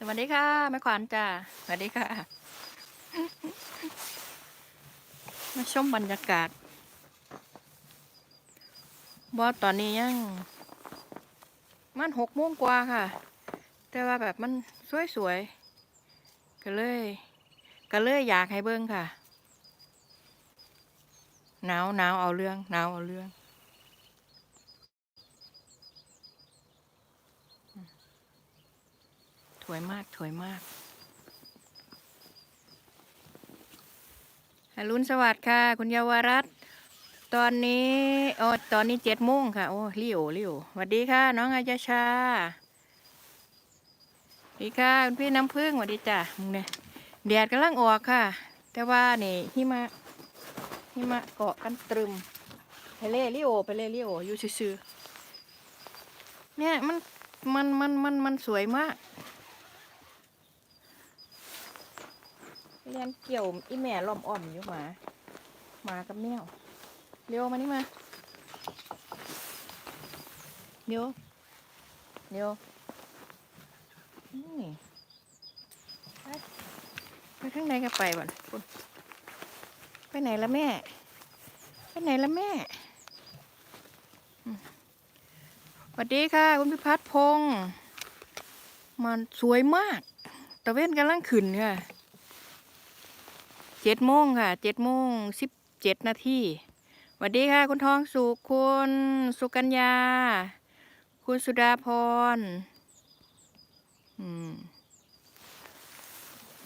สวัสดีค่ะแม่ขวัญจ้าสวัสดีค่ะ มาชมบรรยากาศบอตอนนี้ยัง มันหกโมงกว่าค่ะ แต่ว่าแบบมันสวยๆก็เลย ก็เลยอยากให้เบิ้งค่ะหนาวหนาวเอาเรื่องหนาวเอาเรื่อง ถวยมากถวยมากอรุณสวัสดิ์ค่ะ คุณเยาวรัตน์ตอนนี้โอ้ตอนนี้เจ็ดโมงค่ะ โอ้ลิโอลิโอสวัสดีค่ะ น้องอาจาชาสวัสดีค่ะ คุณพี่น้ำพึ่งสวัสดีจ้ะมึงเนี่ยแดดกำลังออกค่ะ แต่ว่านี่หิมะหิมะเกาะกันตรึมไปเล่ลิโอไปเล่ลิโออยู่ซื่อเนี่ยมันมันมันมันมันสวยมาก เรียนเกี่ยวอีแม่ล้อมอ้อมอยู่หมาหมากับแมวเร็วมานี่มาเร็วเร็วนี่ไปไปข้างในก็ไปบ่อนไปไหนละแม่ ไปไหนละแม่สวัสดีค่ะ คุณพิพัฒน์พงศ์มันสวยมากตะเว้นกำลังขึ้นค่ะ เจ็ดโมงค่ะเจ็ดโมงสิบเจ็ดนาทีสวัสดีค่ะ คุณทองสุขคุณสุกัญญา คุณสุดาพรอืม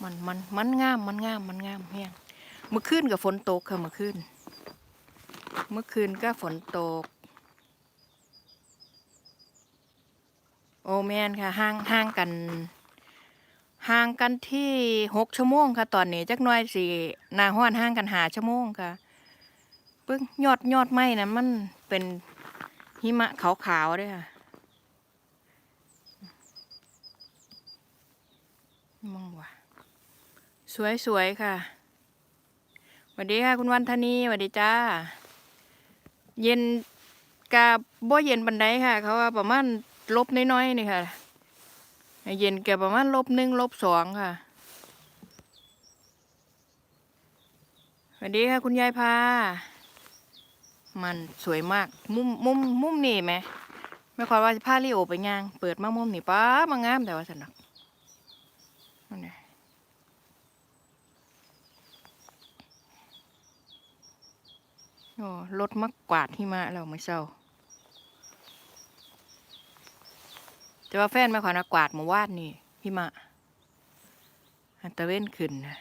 มันมันมันงามมันงามมันงามเฮียงเมื่อคืนกับฝนตกค่ะเมื่อคืนเมื่อคืนก็ฝนตก โอแมนค่ะห่างห่างกัน ห่างกันที่หกชั่วโมงค่ะ ตอนนี้จักหน่อยสิหนาห้อนห่างกันหาชั่วโมงค่ะเพิ่งยอดยอดไม้นะมันเป็นหิมะขาวๆด้วยค่ะมองว่าสวยๆค่ะสวัสดีค่ะ คุณวันธนีสวัสดีจ้า เย็นกาบ่เย็นบันไดค่ะ เขาว่าประมาณลบน้อยๆนี่ค่ะ เย็นแก่ประมาณลบหนึ่งลบสองค่ะสวัสดีค่ะคุณยายพา มันสวยมาก มุมมุมมุมนี่ไหมไม่ค่อยว่าจะพาลิโอไปย่าง เปิดมามุมนี่ป้ามางามแต่ว่าสนักนั่นไงโอ้รถมักกวาดหิมะเราไม่เศร้า แต่ว่าแฟนไม่ขอนากวาดมาวาดนี่พี่มะอันตะเว้นขึ้นนะ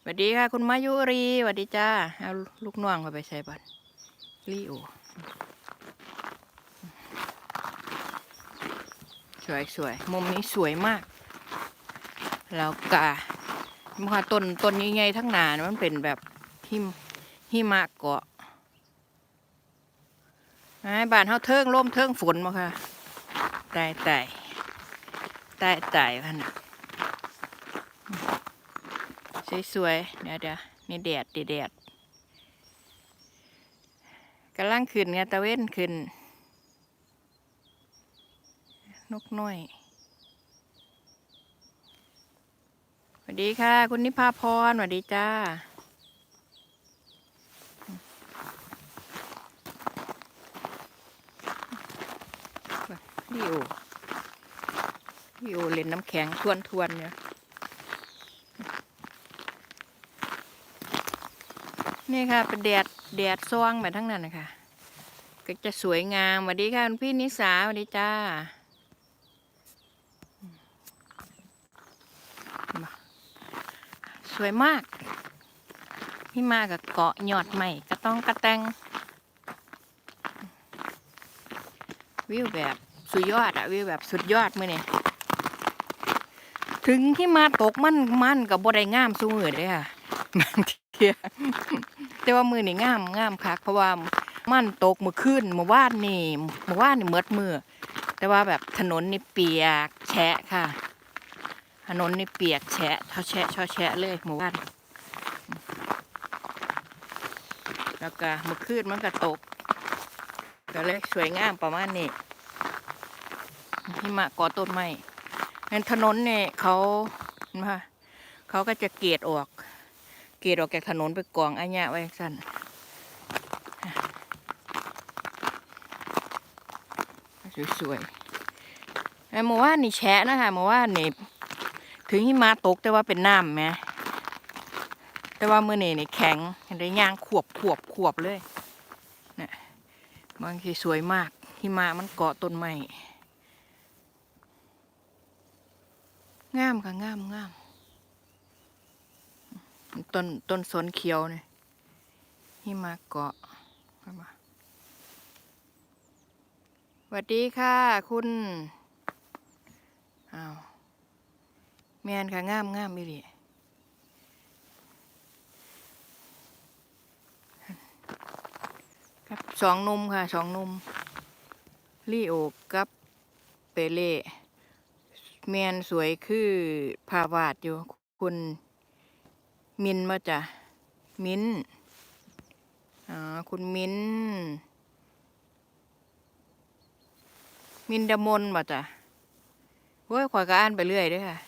สวัสดีค่ะ คุณมายุรีสวัสดีจ้าเอาลูกน้องมาไปใส่บัตรีโอสวยสวยมุมนี้สวยมาก แล้วกะมค่ะต้นต้นใหญ่ๆทั้งนานะมันเป็นแบบหิมหิมะเกาะ ไอ้บ้านเฮาเทิงลมเทิงฝนมาค่ะตายตายตายตายพันน่ะสวยๆเดี๋ยวเดี๋ยวนี่แดดแดดกำลังขึ้นไงตะเว้นขึ้น นกน้อยสวัสดีค่ะ คุณนิพาพรสวัสดีจ้า พี่โอพี่โอเล่ น้ำแข็งทวนทวนๆเนี่ยนี่ค่ะ เป็นแดดแดดซองแบบทั้งนั้นนะคะก็จะสวยงามสวัสดีค่ะคุณพี่นิสาสวัสดีจ้าสวยมาก พี่มากับเกาะหยอดใหม่กระต้องกระแตงวิวแบบสุดยอดอะวิวแบบสุดยอดมือเนี่ย ถึงที่มาตกมันมันกับบ่ได้งามสู้มือเลยค่ะบางทีแต่ว่ามือนี่งามงามคักเพราะว่ามันตกเมื่อคืนเมื่อวานนี่เมื่อวานนี่เมดมือแต่ว่าแบบถนนนี่เปียกแฉะค่ะ ถนนนี่เปียกแฉะเท่าแฉะเท่แฉะเลยเมื่อวานแล้วก็มื่อคืนมันก็ตกก็เลยสวยงามประมาณนี้หิมะก่อต้นไม้ งั้นถนนเนี่ยเขาเห็นะคะเขาก็จะเกลียดออก เกลียดออกจากถนนไปกองไอันเนี้ยไว้สั้นสวยๆไอ้เมื่อวานนี่แฉะนะคะเมื่อวานนี่ถึงหิมะตกแต่ว่าเป็นน้ำไหมแต่ว่ามื่อนี่นี่แข็งเห็นได้ย่างขวบขวบขวบเลยเนี่ยบางทีสวยมากหิมะมันเกาะต้นไม้ งามค่ะงามงามต้นต้นสนเขียวเนี่ยหิมะเกาะเข้ามาสวัสดีค่ะ คุณอ้าวแมนค่ะงามงามอีหลีครับสองนุ่มค่ะสองนุ่มลีโอกับเปเล่ แมนสวยคือภาวาดอยู่ คุณมินมาจ้ะมินอ่าคุณมินมินดมนมาจ้ะเว้ยข่อยก็อ่านไปเรื่อยด้วยค่ะ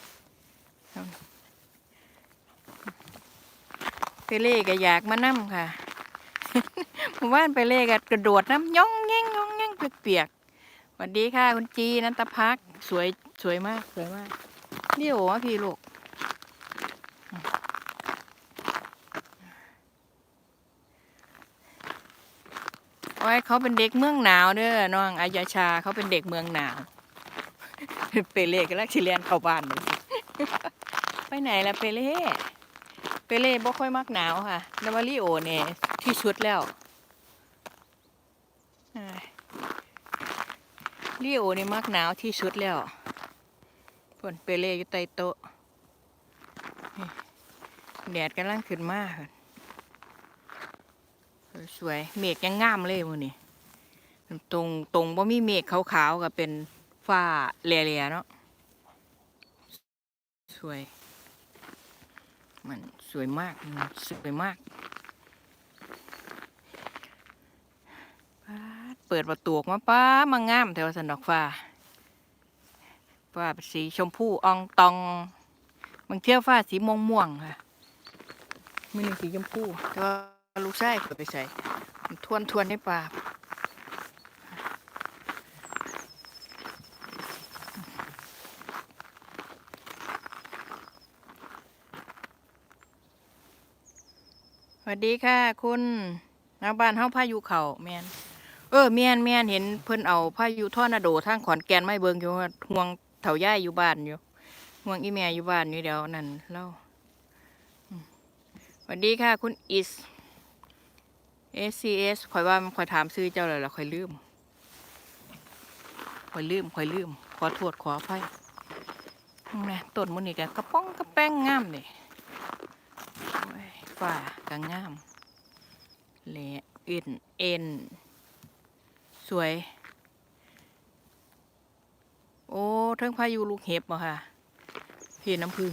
ไปเล่ก็อยากมานั่มค่ะหมู่บ้านไปเล่ก็กระโดดน้ำย่องแง่งย่องแง่งเปียกๆสวัสดีค่ะ คุณจีนันตพักสวย สวยมาก สวยมากนี่โอ้พี่ลูกโอ้ยเขาเป็นเด็กเมืองหนาวเด้อน้องอายาชาเขาเป็นเด็กเมืองหนาวเปเล่ก็ลักชิเลียนเข้าบ้านเลยไปไหนล่ะเปเล่เปเล่บ่ค่อยมักหนาวค่ะนาวาริโอเนี่ยที่สุดแล้วลิโอนี่มักหนาวที่สุดแล้ว ผลเปเล่อยู่ใต้โต๊ะแดดกำลังขึ้นมาค่ะสวยเมฆยังงามเลยมือนี่ตรงตรงบ่มีเมฆขาวๆกับเป็นฟ้าเลียๆเนาะสวย มันสวยมากสวยมากป๊าเปิดประตูออกมาป้ามางามแถวสันดอกฟ้า ฟ้าเป็นสีชมพูอองตองบางเที่ยวฟ้าสีม่วงม่วงๆค่ะมือหนึ่งสีชมพูแต่ว่าลูกชายเปิดไปใส่มันทวนทวนๆในป่าสวัสดีค่ะ คุณนักบ้านเฮาพายุเขาแมนเออแมนแมนเห็นเพิ่นเอาพายุทอร์นาโดทางขอนแก่นไม่เบิงอยู่ว่าห่วงเถาย่ายอยู่บ้านอยู่ห่วงอีแม่อยู่บ้านอยู่เดี๋ยวนั่นเล่าสวัสดีค่ะ คุณอิส SCS คอยว่าคอยถามซื้อเจ้าเลยละคอยลืมคอยลืมคอยลืม ขอโทษขออภัยนี่ต้นมันนี่กกระป้องกระแป้งงามเลยฝ่ากงามเละเอ็นเอ็นสวย โอ้ เทั้งพายุลูกเห็บบ่ค่ะ พี่น้ำพึ่ง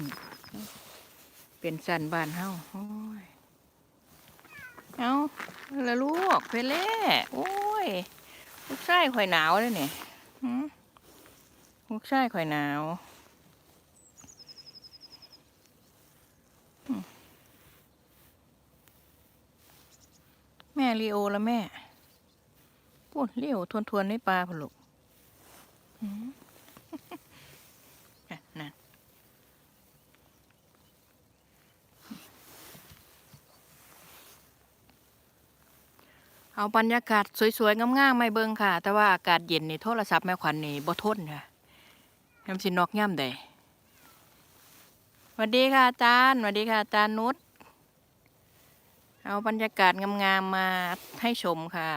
เป็นสันบานเฮาโอ้ยเอาล้วลูกไปเล่โอ้ย ลูกชายข่อยหนาวเลยเนี่ยลูกชายข่อยหนาวแม่ลีโอแล้วแม่พูดลีโอทวนทวนๆในปลาพลูกหืม อะนั่น เอาบรรยากาศสวยๆงามๆไม่เบิ่งค่ะ แต่ว่าอากาศเย็นนี่โทรศัพท์แม่ขวัญนี่บ่ทนค่ะยำสินอกย่ำใดสวัสดีค่ะอาจารย์สวัสดีค่ะอาจารย์นุชเอาบรรยากาศงามๆมาให้ชมค่ะ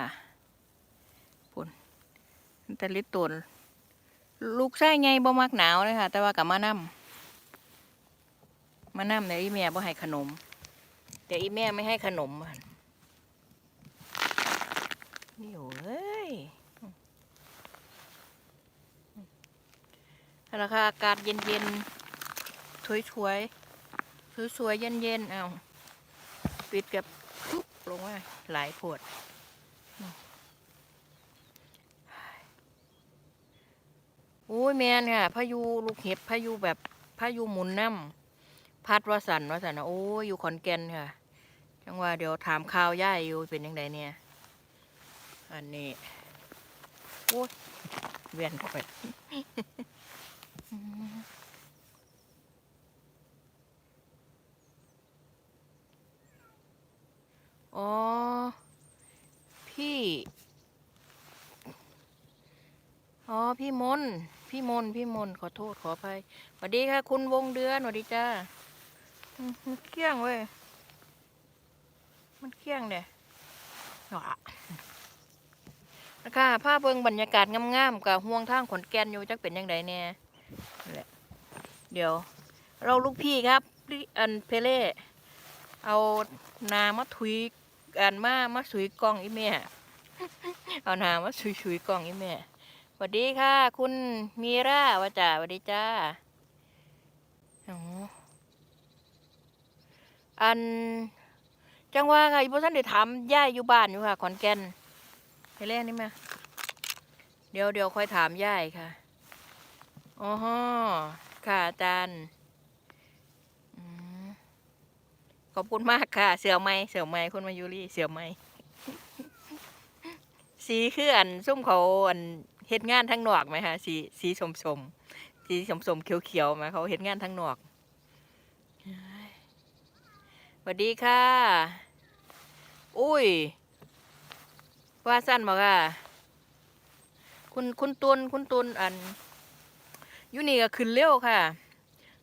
ปุ่นแต่ลิตตนลูกชายไงบ่มักหนาวเลยค่ะ แต่ว่ากับมานํมานํเดี๋ยวอีแม่บ่ให้ขนม เดี๋ยวอีแม่ไม่ให้ขนมอะ นี่โอ้ยราคาอากาศเย็นๆสวยๆสวยๆเย็นๆเอาปิดกับปุ๊บลงมาหลายโพดโอ้ยแมนค่ะพายุลูกเห็บพายุแบบพายุหมุนน้ำพัดวสันวสันนะโอ้ยอยู่ขอนแก่นค่ะจังว่าเดี๋ยวถามข่าวย่ายอยู่เป็นยังไงเนี่ย อันนี้โอ้ยเวียนเข้าไปอ๋อพี่อ๋อพี่มนพี่มนพี่มนขอโทษขออภัยสวัสดีค่ะ คุณวงเดือนสวัสดีจ้ามันเกี้ยงเว้ย มันเกี้ยงเด้หวะนะ คะภาพเบิงบรรยากาศงามๆกับห่วงทางขอนแก่นอยู่จักเป็นยังไงเนี่ยเดี๋ยว เราลูกพี่ครับอันเพเล่เอานามาถุยอันมามาสุยกล้องอีแม่เอานามาสุยสุยกล้องอีแม่สวัสดีค่ะ คุณมีราวาจ่าสวัสดีจ้าอันจังว่าค่ะอีพ่อท่านได้ถามย่ายอยู่บ้านอยู่ค่ะขอนแก่น ไปเล่นนี่มา เดี๋ยวเดี๋ยวค่อยถามย่ายค่ะอ๋อฮะค่ะอาจารย์ขอบคุณมากค่ะ เสือไม้เสือไม้คุณมายุรีเสือไม้สีคืออันส้มเขาอันเฮ็ดงานทั้งนอกไหมคะสีสีสมสมสีสมสมเขียวเขียวไหมเขาเฮ็ดงานทั้งนอกสวัสดีค่ะ อุ้ย ว่าสั้นบอกค่ะคุณคุณตุนคุณตุนอันอยู่นี่ก็ขึ้นเร็วค่ะ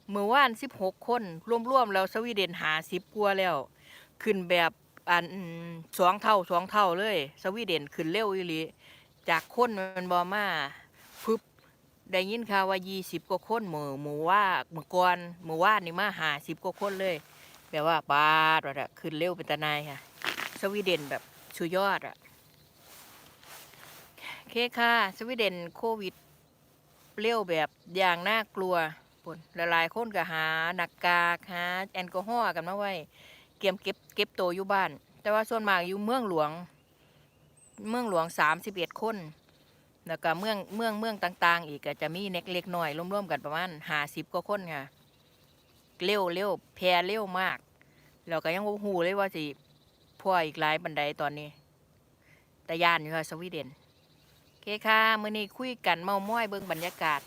เมื่อวานสิบหกคนรวมๆแล้วสวีเดนหาสิบกว่าแล้ว ขึ้นแบบอันสองเท่าสองเท่าเลย สวีเดนขึ้นเร็วอีหลีจากคนมันบอมาพึบได้ยินข่าวว่ายี่สิบกว่าคนหมู่หมู่ว่าเมื่อก่อนเมื่อวานนี่มาหาสิบกว่าคนเลย แบบว่าบาดว่าอะขึ้นเร็วเป็นตานายค่ะ สวีเดนแบบสุดยอดอะ เคค่ะ สวีเดนโควิดเร็วแบบอย่างน่ากลัวปุ่นหลายๆคนก็หาหนักกากหาแอลกอฮอล์กันมาไว้ เก็บเก็บเก็บโตอยู่บ้าน แต่ว่าส่วนมากอยู่เมืองหลวง เมืองหลวงสามสิบเอ็ดคน แล้วก็เมืองเมืองเมืองต่าง ๆ อีกก็จะมีเน็กเล็กหน่อยร่วมๆกันประมาณห้าสิบกว่าคนค่ะเร็วเร็วแพร่เร็วมาก แล้วก็ยังหูเลยว่าสิพ่ออีกหลายบันไดตอนนี้ แต่ย่านอยู่ค่ะสวีเดน เคค่ะมื้อนี้คุยกันเมาม้อยเบิ่งบรรยากาศ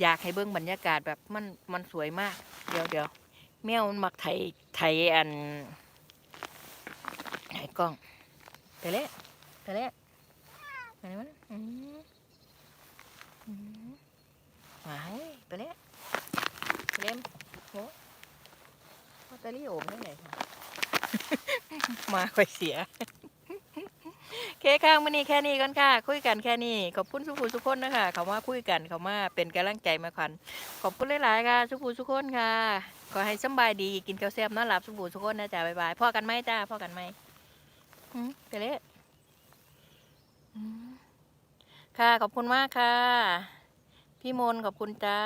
อยากให้เบิ่งบรรยากาศแบบมันมันสวยมาก เดี๋ยวเดี๋ยวแมวมันมักไถไถอันไถกล้องไปเลยไปเลยไปเลยมันอืมอืมหายไปเลยไปเล่มโหแบตเตอรี่โอมได้ไหนคะมาค่อยเสีย เคค่ะวันนี้แค่นี้ก่อนค่ะ คุยกันแค่นี้ ขอบคุณสุภูสุคนนะคะเขามาคุยกันเขามาเป็นกำลังใจมาคัน ขอบคุณหลายๆค่ะสุภูสุคนค่ะขอให้สบายดีกินข้าวแซ่บนอนหลับสุภูสุคนนะจ๊ะบ๊ายบายพ่อกันไหมจ้าพ่อกันไหมอืมไปเลยอืมค่ะขอบคุณมากค่ะ พี่มนขอบคุณจ้า